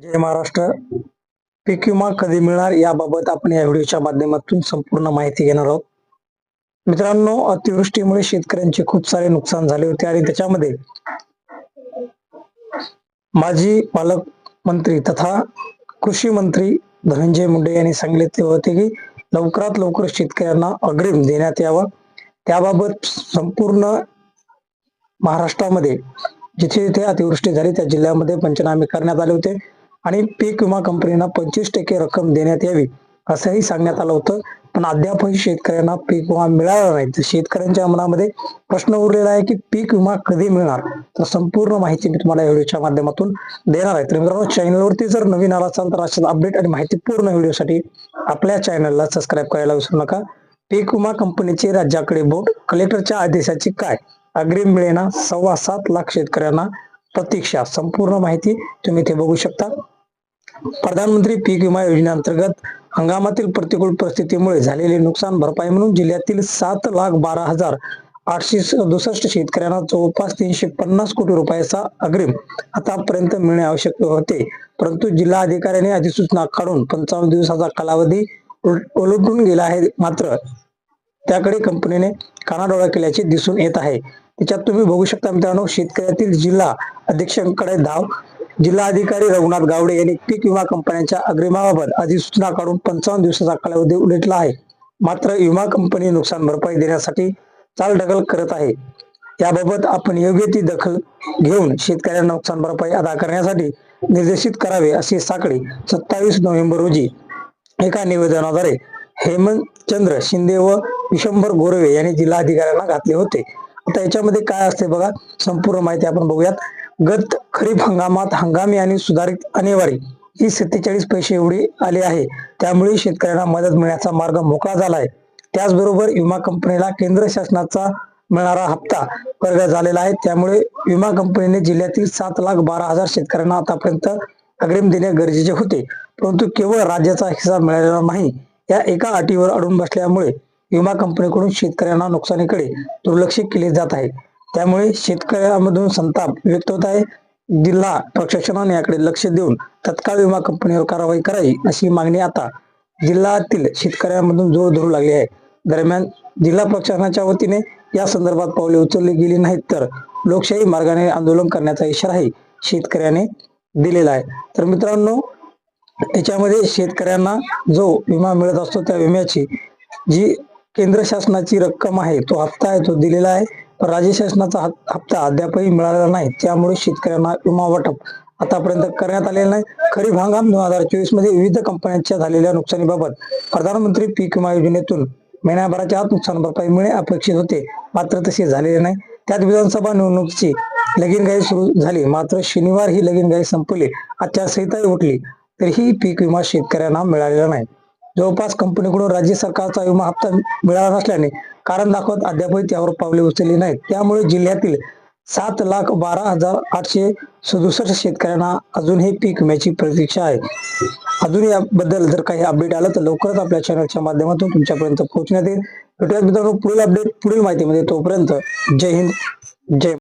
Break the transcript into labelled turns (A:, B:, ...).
A: जय महाराष्ट्र. पीक विमा कधी मिळणार याबाबत आपण या व्हिडिओच्या माध्यमातून संपूर्ण माहिती घेणार आहोत. मित्रांनो अतिवृष्टीमुळे शेतकऱ्यांचे खूप सारे नुकसान झाले होते आणि त्याच्यामध्ये माजी पालकमंत्री तथा कृषी मंत्री धनंजय मुंडे यांनी सांगितले होते की लवकरात लवकर शेतकऱ्यांना अग्रिम देण्यात यावं. त्याबाबत संपूर्ण महाराष्ट्रामध्ये जिथे जिथे अतिवृष्टी झाली त्या जिल्ह्यामध्ये पंचनामे करण्यात आले होते. आणि पीक विमा कंपनीना पंचवीस टक्के रक्कम देण्यात यावी असंही सांगण्यात आलं होतं. पण अद्यापही शेतकऱ्यांना पीक विमा मिळाला नाही. तर शेतकऱ्यांच्या मनामध्ये प्रश्न उरलेला आहे की पीक विमा कधी मिळणार? तर संपूर्ण माहिती मी तुम्हाला या व्हिडिओच्या माध्यमातून देणार आहे. तर मित्रांनो चॅनलवरती जर नवीन आला असाल तर अशाच अपडेट आणि माहिती पूर्ण व्हिडिओसाठी आपल्या चॅनलला सबस्क्राईब करायला विसरू नका. पीक विमा कंपनीचे राज्याकडे बोट कलेक्टरच्या आदेशाची काय? अग्रिम मिळेना सव्वा सात लाख शेतकऱ्यांना प्रतीक्षा. संपूर्ण माहिती तुम्ही इथे बघू शकता. प्रधानमंत्री पीक विमा योजनेअंतर्गत हंगामातील प्रतिकूल परिस्थितीमुळे झालेले नुकसान भरपाई म्हणून जिल्ह्यातील सात लाख बारा हजार आठशे सदुसष्ट शेतकऱ्यांना जवळपास तीनशे पन्नास कोटी रुपयाचा अग्रिम आतापर्यंत मिळणे आवश्यक होते. परंतु जिल्हा अधिकाऱ्याने अधिसूचना काढून पंचावन्न दिवसाचा कालावधी ओलटून गेला आहे. मात्र त्याकडे कंपनीने कानाडोळा केल्याचे दिसून येत आहे. त्याच्यात तुम्ही बघू शकता मित्रांनो शेतकऱ्यातील जिल्हा अधीक्षकांकडे धाव जिल्हा अधिकारी रघुनाथ गावडे यांनी पीक विमा कंपन्यांच्या अग्रिमाबाबत अधिसूचना काढून पंचावन्न दिवसाचा कालावधी उलटला आहे. मात्र विमा कंपनी नुकसान भरपाई देण्यासाठी चालढकल करत आहे. याबाबत आपण योग्य ती दखल घेऊन शेतकऱ्यांना नुकसान भरपाई अदा करण्यासाठी निर्देशित करावे असे साकडे सत्तावीस नोव्हेंबर रोजी एका निवेदनाद्वारे हेमंत चंद्र शिंदे व विशंभर गोरवे यांनी जिल्हाधिकाऱ्यांना घातले होते. आता याच्यामध्ये काय असते बघा संपूर्ण माहिती आपण बघूयात. गत खरीप हंगामात हंगामी आणि सुधारित अनिवार्य ही सत्तेचाळीस पैसे एवढी आली आहे. त्यामुळे शेतकऱ्यांना मदत मिळण्याचा मार्ग मोकळा झाला आहे. त्याचबरोबर विमा कंपनीला केंद्र शासनाचा मिळणारा हप्ता वर्ग झालेला आहे. त्यामुळे विमा कंपनीने जिल्ह्यातील सात लाख बारा हजार शेतकऱ्यांना आतापर्यंत अग्रिम देणे गरजेचे होते. परंतु केवळ राज्याचा हिस्सा मिळालेला नाही. या एका अटीवर अडून बसल्यामुळे विमा कंपनीकडून शेतकऱ्यांना नुकसानीकडे दुर्लक्ष केले जात आहे. त्यामुळे शेतकऱ्यांमधून संताप व्यक्त होत आहे. जिल्हा प्रशासनाने याकडे लक्ष देऊन तत्काळ विमा कंपनीवर कारवाई करावी अशी मागणी आता जिल्ह्यातील शेतकऱ्यांमधून जोर धरू लागली आहे. दरम्यान जिल्हा प्रशासनाच्या वतीने या संदर्भात पावले उचलली गेली नाहीत तर लोकशाही मार्गाने आंदोलन करण्याचा इशाराही शेतकऱ्याने दिलेला आहे. तर मित्रांनो याच्यामध्ये शेतकऱ्यांना जो विमा मिळत असतो त्या विम्याची जी केंद्र शासनाची रक्कम आहे तो हप्ता आहे तो दिलेला आहे. राज्य शासनाचा हप्ता अद्यापही मिळालेला नाही. त्यामुळे शेतकऱ्यांना विमा वाटप आतापर्यंत करण्यात आलेलं नाही. खरीप हंगाम दोन हजार चोवीसमध्ये विविध कंपन्यांच्या झालेल्या नुकसानीबाबत प्रधानमंत्री पीक विमा योजनेतून महिन्याभराच्या आत नुकसान भरपाई मिळणे अपेक्षित होते. मात्र तसे झालेले नाही. त्यात विधानसभा निवडणुकीची लगीनगाई सुरू झाली. मात्र शनिवार ही लगीनगाई संपली. आचारसंहिता उठली. तरीही पीक विमा शेतकऱ्यांना मिळालेला नाही. जवळपास कंपनीकडून राज्य सरकारचा विमा हप्ता मिळाला नसल्याने कारण दाखवत अद्यापही त्यावर पावले उचलली नाहीत. त्यामुळे जिल्ह्यातील सात लाख बारा हजार आठशे सदुसष्ट शेतकऱ्यांना अजूनही पीक विम्याची प्रतीक्षा आहे. अजून याबद्दल जर काही अपडेट आलं तर लवकरच आपल्या चॅनलच्या माध्यमातून तुमच्यापर्यंत पोहोचण्यात येईल. भेटूयात मित्रांनो पुढील अपडेट पुढील माहितीमध्ये तोपर्यंत जय हिंद जय